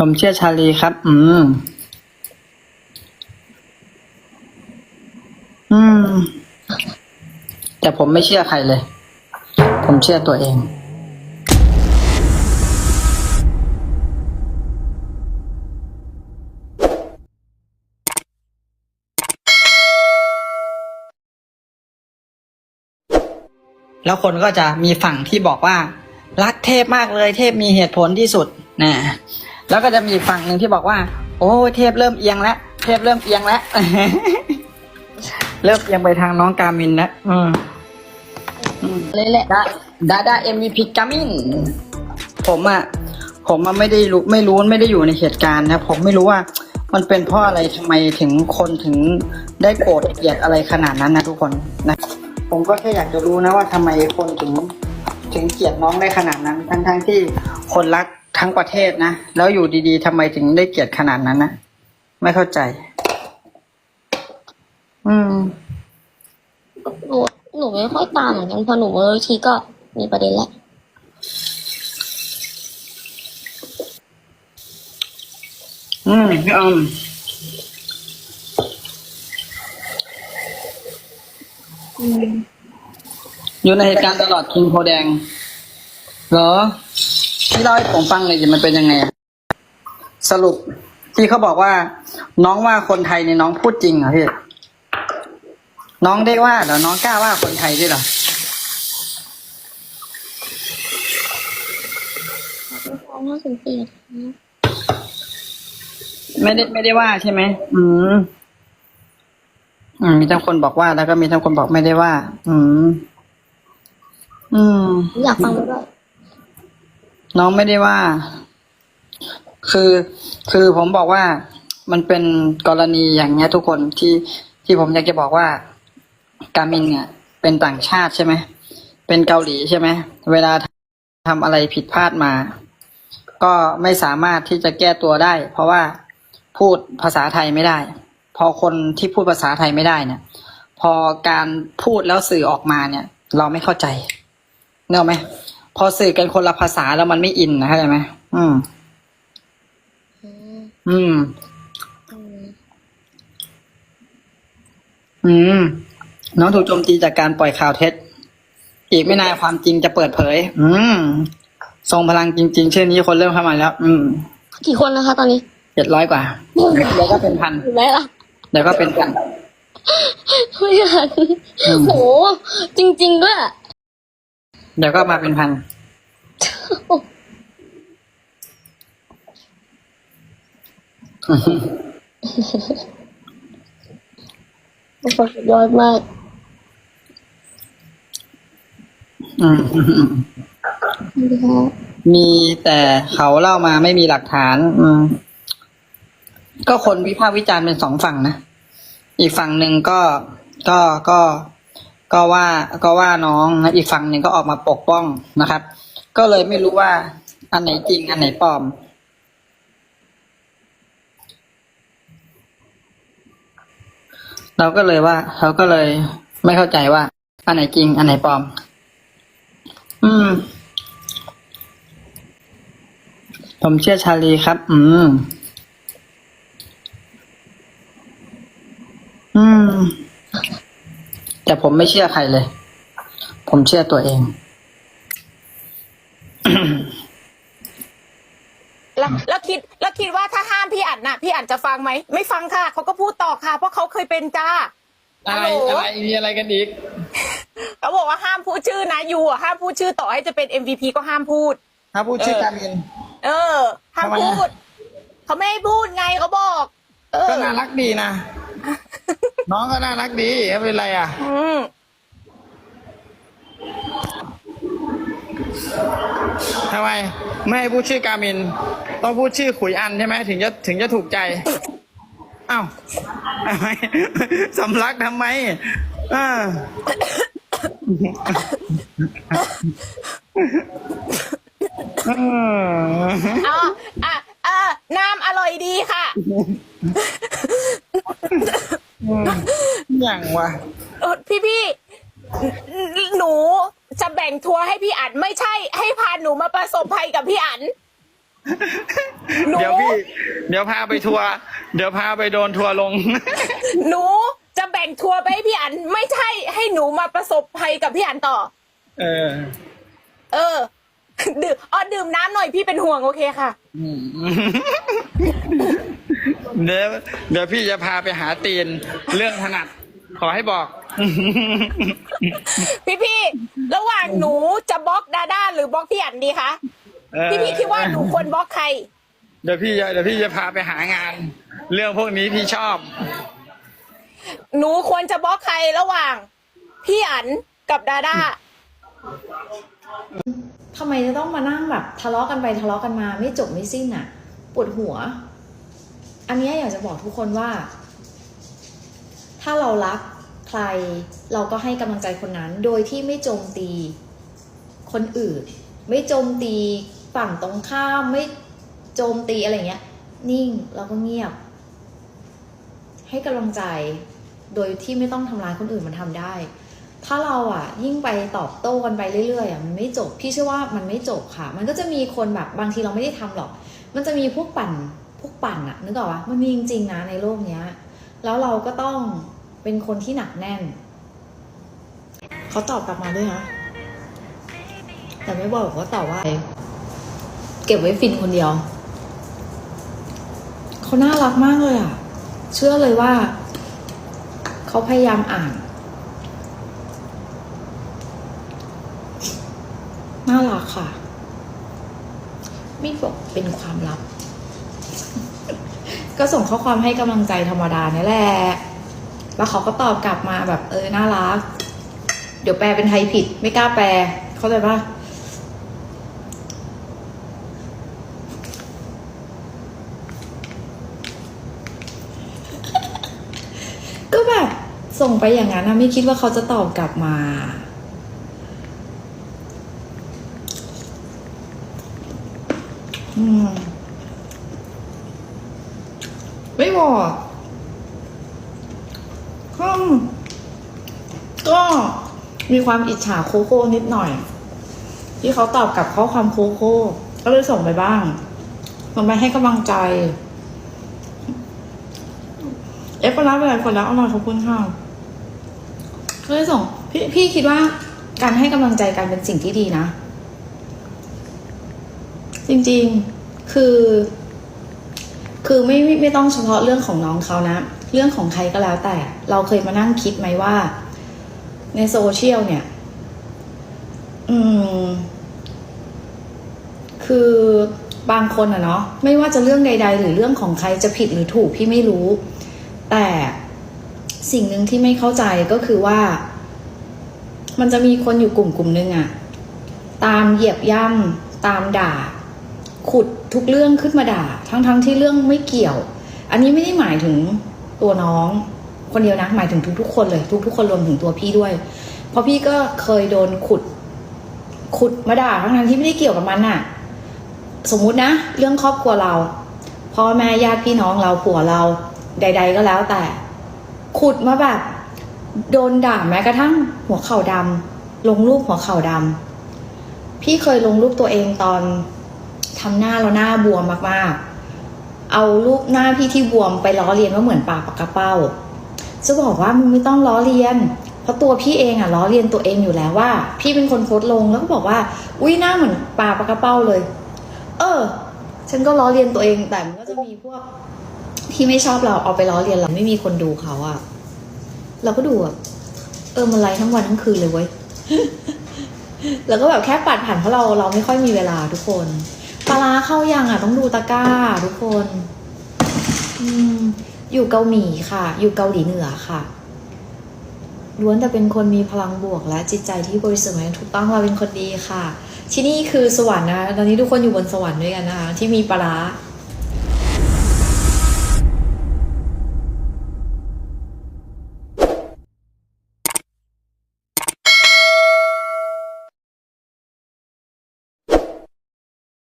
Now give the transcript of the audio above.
ผมเชื่อชาลีครับ อืม อืม แต่ผมไม่เชื่อใครเลย ผมเชื่อตัวเองแล้วคนก็จะมีฝั่งที่บอกว่า รักเทพมากเลยเทพมีเหตุผลที่สุดนะ แล้วก็จะมีฝั่งหนึ่งที่บอกว่า โอ้เทพเริ่มเอียงแล้วเทพเริ่มเอียงแล้ว เริ่มเอียงไปทางน้องกามินแล้วอืมเลยแหละดาดาดาเอ็มวีพีกามินผมอะผมอะไม่ได้รู้ไม่รู้ไม่ได้อยู่ในเหตุการณ์นะผมไม่รู้ว่า มันเป็นเพราะอะไรทำไมถึงคนถึงได้โกรธเกลียดอะไรขนาดนั้นนะทุกคนนะผมก็แค่อยากจะรู้นะว่าทำไมคนถึงถึงเกลียดน้องได้ขนาดนั้น ทั้งทั้งๆที่คนรัก ทั้งประเทศนะ แล้วอยู่ดีๆทำไมถึงได้เกลียดขนาดนั้นนะ ไม่เข้าใจ อืมหนูหนูไม่ค่อยตามเหมือนกันพอหนูเลิกทีก็มีประเด็นแหละอืมพี่ออมอยู่ในเหตุการณ์ตลอดคิงโพแดง เหรอ พี่เล่าให้ผมฟังหน่อยสิมันเป็นยังไงอะสรุปที่เขาบอกว่า น้องว่าคนไทยเนี่ยน้องพูดจริงเหรอพี่น้องได้ว่าเหรอน้องกล้าว่าคนไทยด้วยเหรอน่าสนใจไม่ได้ไม่ได้ว่าใช่ไหมอืมอืมมีทั้งคนบอกว่าแล้วก็มีทั้งคนบอกไม่ได้ว่า อืม อืมอยากฟังด้วย น้องไม่ได้ว่า คือคือผมบอกว่ามันเป็นกรณีอย่างเงี้ย ทุกคนที่ที่ผมอยากจะบอกว่า กามินเนี่ย เป็นต่างชาติใช่ไหมเป็นเกาหลีใช่ไหมเวลาทำอะไรผิดพลาดมา ก็ไม่สามารถที่จะแก้ตัวได้ เพราะว่าพูดภาษาไทยไม่ได้ พอคนที่พูดภาษาไทยไม่ได้เนี่ย พอการพูดแล้วสื่อออกมาเนี่ย เราไม่เข้าใจเนอะไหม พอสื่อกันคนละภาษาแล้วมันไม่อินนะเข้าใจไหมอืมอืมอืม อืม อืม น้องถูกโจมตีจากการปล่อยข่าวเท็จ อีกไม่นานความจริงจะเปิดเผย อืม ทรงพลังจริง ๆ เช่นนี้คนเริ่มเข้ามาแล้ว อืม กี่คนนะคะตอนนี้เจ็ดร้อยกว่า เดี๋ยวก็เป็นพันอยู่ไหมล่ะเดี๋ยวก็เป็นพันไม่ทันอืมโหจริง ๆ ด้วย เดี๋ยวก็มาเป็นพันโอ้โหสุดยอดมาก อืมค่ะมีแต่เขาเล่ามาไม่มีหลักฐาน อืมก็คนวิพากษ์วิจารณ์เป็นสองฝั่งนะ อีกฝั่งหนึ่งก็ก็ก็ ก็ว่าก็ว่าน้องนะอีกฝั่งหนึ่งก็ออกมาปกป้องนะครับ ก็เลยไม่รู้ว่า อันไหนจริง อันไหนปลอม เราก็เลยว่าเราก็เลยไม่เข้าใจว่า อันไหนจริง อันไหนปลอม อืม ผมเชื่อชาลีครับ อืม อืม แต่ผมไม่เชื่อใครเลย ผมเชื่อตัวเอง แล้วแล้วคิดแล้วคิดว่าถ้าห้ามพี่อัดน่ะพี่อัดจะฟังไหม ไม่ฟังค่ะ เขาก็พูดต่อค่ะ เพราะเขาเคยเป็นจ้า อะไรฮัลโหลอะไร มีอะไรกันอีก เขาบอกว่าห้ามพูดชื่อนะยูอะห้ามพูดชื่อต่อให้จะเป็น MVP ก็ห้ามพูด ถ้าพูดชื่อเออการมิน เออ ห้ามทำไมพูอะดเขาไม่ให้พูดไงเขาบอก เออ ก็น่ารักดีนะ น้องก็น่ารักดีไม่เป็นไรอะอืมทำไม ไม่ให้พูดชื่อการมิน ต้องพูดชื่อขุยอันใช่ไหมถึงจะถึงจะถูกใจอ้าวทำไมสำลักทำไมอ่าเอออ๋ออะเออน้ำอร่อยดีค่ะ อย่างวะเออพี่พี่หนูจะแบ่งทัวร์ให้พี่อันไม่ใช่ ให้พาหนูมาประสบภัยกับพี่อันหนูเดี๋ยวพี่ เดี๋ยวพาไปทัวร์เดี๋ยวพาไปโดนทัวร์ลง หนูจะแบ่งทัวร์ไปให้พี่อันไม่ใช่ให้หนูมาประสบภัยกับพี่อันต่อ เออ เออดื่มอ๋อดื่มน้ำหน่อยพี่เป็นห่วงโอเคค่ะอืมเดี๋ยวเดี๋ยวพี่จะพาไปหาตีนเรื่องถนัด ขอให้บอก พี่พี่ๆระหว่างหนูจะบล็อกดาด้าหรือบล็อกพี่อันดีคะเออ พี่พี่ๆคิดว่าหนูควรบล็อกใคร เดี๋ยวพี่จะเดี๋ยวพี่จะพาไปหางาน เรื่องพวกนี้พี่ชอบ หนูควรจะบล็อกใครระหว่าง พี่อันกับดาด้าทำไมจะต้องมานั่งแบบทะเลาะกันไปทะเลาะกันมาไม่จบไม่สิ้นอะปวดหัว อันเนี้ยอยากจะบอกทุกคนว่า ถ้าเรารักใครเราก็ให้กำลังใจคนนั้น โดยที่ไม่โจมตีคนอื่น ไม่โจมตีฝั่งตรงข้ามไม่โจมตีอะไรเงี้ย นิ่งแล้วก็เงียบ ให้กำลังใจโดยที่ไม่ต้องทำร้ายคนอื่นมันทำได้ ถ้าเราอะ ยิ่งไปตอบโต้กันไปเรื่อยๆอะมันไม่จบพี่เชื่อว่ามันไม่จบค่ะ มันก็จะมีคนแบบบางทีเราไม่ได้ทำหรอก มันจะมีพวกปั่นพวกปั่นอะนึกออกปะมันมีจริงๆนะในโลกเนี้ย แล้วเราก็ต้อง เป็นคนที่หนักแน่น เขาตอบกลับมาด้วยนะ แต่ไม่บอกว่าตอบว่า เก็บไว้ฟินคนเดียว เขาน่ารักมากเลยอะ เชื่อเลยว่า เขาพยายามอ่าน น่ารักค่ะ ไม่บอกเป็นความลับ ก็ส่งข้อความให้กำลังใจธรรมดาเนี่ยแหละ แล้วเขาก็ตอบกลับมาแบบเออน่ารัก เดี๋ยวแปลเป็นไทยผิด ไม่กล้าแปล เข้าใจปะก็แบบส่งไปอย่างนั้นนะไม่คิดว่าเขาจะตอบกลับมา อืม ไม่บอก ก็ก็มีความอิจฉาโคโค่นิดหน่อย ที่เขาตอบกลับข้อความโคโค่ก็เลยส่งไปบ้างส่งไปให้กำลังใจ เอฟก็รับไปหลายคนแล้วอาหน่อยขอบคุณค่ะก็เลยส่งพี่พี่คิดว่าการให้กำลังใจกันเป็นสิ่งที่ดีนะ จริงๆคือ คือไม่ไม่ไม่ต้องเฉพาะเรื่องของน้องเขานะ รื่องของใครก็แล้วแต่ เราเคยมานั่งคิดไหมว่า ในโซเชียลเนี่ย อืม คือบางคนอะเนาะไม่ว่าจะเรื่องใด ๆ หรือเรื่องของใครจะผิดหรือถูกพี่ไม่รู้ แต่สิ่งหนึ่งที่ไม่เข้าใจก็คือว่า มันจะมีคนอยู่กลุ่มกลุ่มหนึงอะตามเหยียบย่ำตามด่า ขุดทุกเรื่องขึ้นมาด่า ทั้งๆทที่เรื่องไม่เกี่ยว อันนี้ไม่ได้หมายถึง ตัวน้องคนเดียวนะหมายถึงทุกๆคนเลย ทุกๆคนรวมถึงตัวพี่ด้วย เพราะพี่ก็เคยโดนขุด ขุดมาด่าทั้งๆที่ไม่ได้เกี่ยวกับมันน่ะสมมุตินะ เรื่องครอบครัวเราพ่อแม่ญาติพี่น้องเราผัวเรา ใด ๆ ก็แล้วแต่ ขุดมาแบบ โดนด่าแม้กระทั่งหัวเข่าดำลงรูปหัวเข่าดำพี่เคยลงรูปตัวเองตอนทำหน้าแล้วหน้าบวมมากๆ เอารูปหน้าพี่ที่บวมไปล้อเลียนว่าเหมือนปลาปากกระเป้า จะบอกว่ามึงไม่ต้องล้อเลียน เพราะตัวพี่เองอะล้อเลียนตัวเองอยู่แล้วว่า พี่เป็นคนโพสต์ลงแล้วก็บอกว่า อุ้ยหน้าเหมือนปลาปากกระเป้าเลย เออ ฉันก็ล้อเลียนตัวเองแต่มันก็จะมีพวกที่ไม่ชอบเราเอาไปล้อเลียนเราไม่มีคนดูเขาอะเราก็ดูแบบเออมันไลฟ์ทั้งวันทั้งคืนเลยเว้ยแล้วก็แบบแค่ปัดผ่านเพราะเราเราไม่ค่อยมีเวลาทุกคน ปลาเข้ายังอะต้องดูตะกร้าทุกคนอืมอยู่เกาหลีค่ะ อยู่เกาหลีเหนือค่ะล้วนแต่เป็นคนมีพลังบวกและจิตใจที่บริสุทธิ์ถูกต้องเราเป็นคนดีค่ะ ที่นี่คือสวรรค์นะ ตอนนี้ทุกคนอยู่บนสวรรค์ด้วยกันนะคะ ที่มีปลาร้า